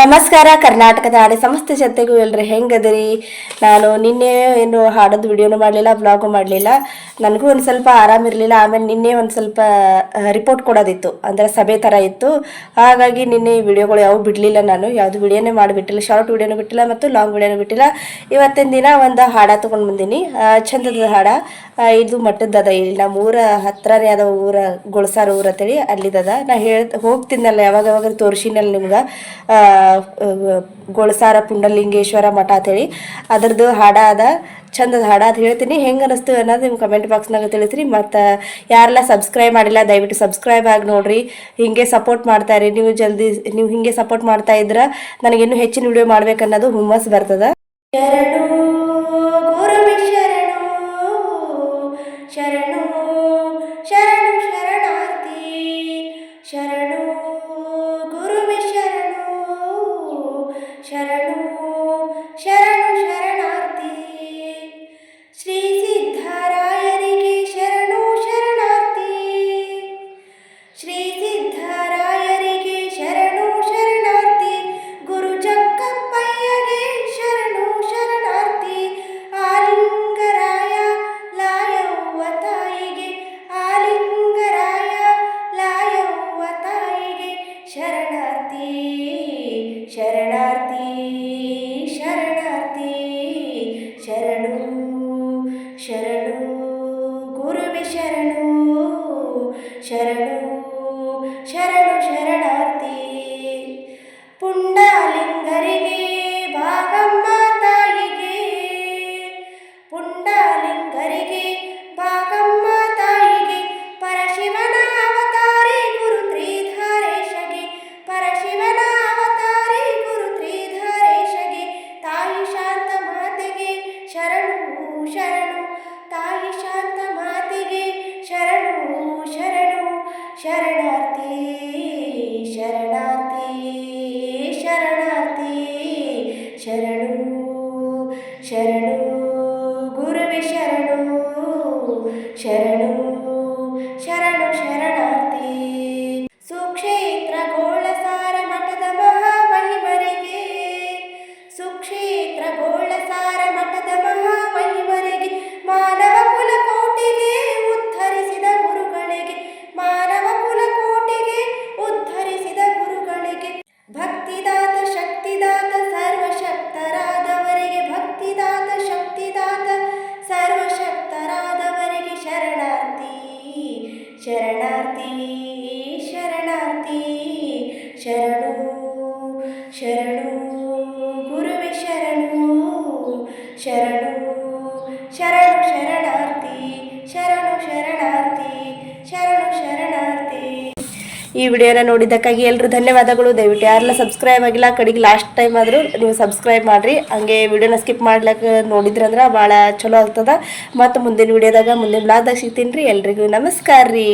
ನಮಸ್ಕಾರ, ಕರ್ನಾಟಕದ ಹಾಡಿ ಸಮಸ್ತ ಜನತೆಗೂ ಎಲ್ರಿ ಹೆಂಗದಿರಿ? ನಾನು ನಿನ್ನೆ ಏನು ಹಾಡೋದು ವಿಡಿಯೋನು ಮಾಡಲಿಲ್ಲ ಬ್ಲಾಗು ಮಾಡಲಿಲ್ಲ. ನನಗೂ ಒಂದು ಸ್ವಲ್ಪ ಆರಾಮಿರಲಿಲ್ಲ ಆಮೇಲೆ ನಿನ್ನೆ ಒಂದು ಸ್ವಲ್ಪ ರಿಪೋರ್ಟ್ ಕೊಡೋದಿತ್ತು, ಅಂದರೆ ಸಭೆ ಥರ ಇತ್ತು. ಹಾಗಾಗಿ ನಿನ್ನೆ ಈ ವಿಡಿಯೋಗಳು ಯಾವ ಬಿಡಲಿಲ್ಲ ನಾನು. ಯಾವುದು ವಿಡಿಯೋನೇ ಮಾಡಿಬಿಟ್ಟಿಲ್ಲ ಶಾರ್ಟ್ ವಿಡಿಯೋನು ಬಿಟ್ಟಿಲ್ಲ ಮತ್ತು ಲಾಂಗ್ ವಿಡಿಯೋನು ಬಿಟ್ಟಿಲ್ಲ. ಇವತ್ತಿನ ದಿನ ಒಂದು ಹಾಡ ತೊಗೊಂಡು ಬಂದೀನಿ ಚಂದದ ಹಾಡ. ಇದು ಮಟ್ಟದ್ದದ ಇಲ್ಲಿ ನಮ್ಮ ಊರ ಹತ್ರನೇ ಅದ ಊರ, ಗೊಳಸಾರ ಊರ ಅಂತೇಳಿ ಅಲ್ಲಿದ್ದದ ನಾ ಹೇಳ್, ಹೋಗ್ತೀನಲ್ಲ ಯಾವಾಗ ಯಾವಾಗ ತೋರಿಸಿನಲ್ಲ ನಿಮ್ಗೆ. ಗೊಳಸಾರ ಪುಂಡಲಿಂಗೇಶ್ವರ ಮಠ ಅಂತೇಳಿ ಅದರದ್ದು ಹಾಡ ಅದ. ಚಂದದ ಹಾಡ ಅಂತ ಹೇಳ್ತೀನಿ. ಹೆಂಗೆ ಅನಿಸ್ತು ಅನ್ನೋದು ನಿಮ್ಮ ಕಮೆಂಟ್ ಬಾಕ್ಸ್ನಾಗ ತಿಳಿಸ್ರಿ. ಮತ್ತು ಯಾರೆಲ್ಲ ಸಬ್ಸ್ಕ್ರೈಬ್ ಮಾಡಿಲ್ಲ, ದಯವಿಟ್ಟು ಸಬ್ಸ್ಕ್ರೈಬ್ ಆಗಿ ನೋಡಿರಿ. ಹಿಂಗೆ ಸಪೋರ್ಟ್ ಮಾಡ್ತಾ ಇರಿ. ನೀವು ಜಲ್ದಿ, ನೀವು ಹಿಂಗೆ ಸಪೋರ್ಟ್ ಮಾಡ್ತಾ ಇದ್ರೆ ನನಗಿನ್ನೂ ಹೆಚ್ಚಿನ ವಿಡಿಯೋ ಮಾಡ್ಬೇಕನ್ನೋದು ಹುಮ್ಮಸ್ ಬರ್ತದೆ. ಶರಣು ಶರಣು ಶರಣು ಗೋಳಸಾರ ಮಠದ ಈ ವಿಡಿಯೋನ ನೋಡಿದ್ದಕ್ಕಾಗಿ ಎಲ್ಲರೂ ಧನ್ಯವಾದಗಳು. ದಯವಿಟ್ಟು ಯಾರೆಲ್ಲ ಸಬ್ಸ್ಕ್ರೈಬ್ ಆಗಿಲ್ಲ ಕಡೆಗೆ ಲಾಸ್ಟ್ ಟೈಮ್ ಆದರೂ ನೀವು ಸಬ್ಸ್ಕ್ರೈಬ್ ಮಾಡಿರಿ. ಹಂಗೆ ವಿಡಿಯೋನ ಸ್ಕಿಪ್ ಮಾಡ್ಲಿಕ್ಕೆ ನೋಡಿದ್ರಂದ್ರೆ ಭಾಳ ಚಲೋ ಆಗ್ತದ. ಮತ್ತು ಮುಂದಿನ ವಿಡಿಯೋದಾಗ ಮುಂದಿನ ಬ್ಲಾಗ್ದಾಗ ಸಿಗ್ತೀನಿ ರೀ. ಎಲ್ರಿಗೂ ನಮಸ್ಕಾರ ರೀ.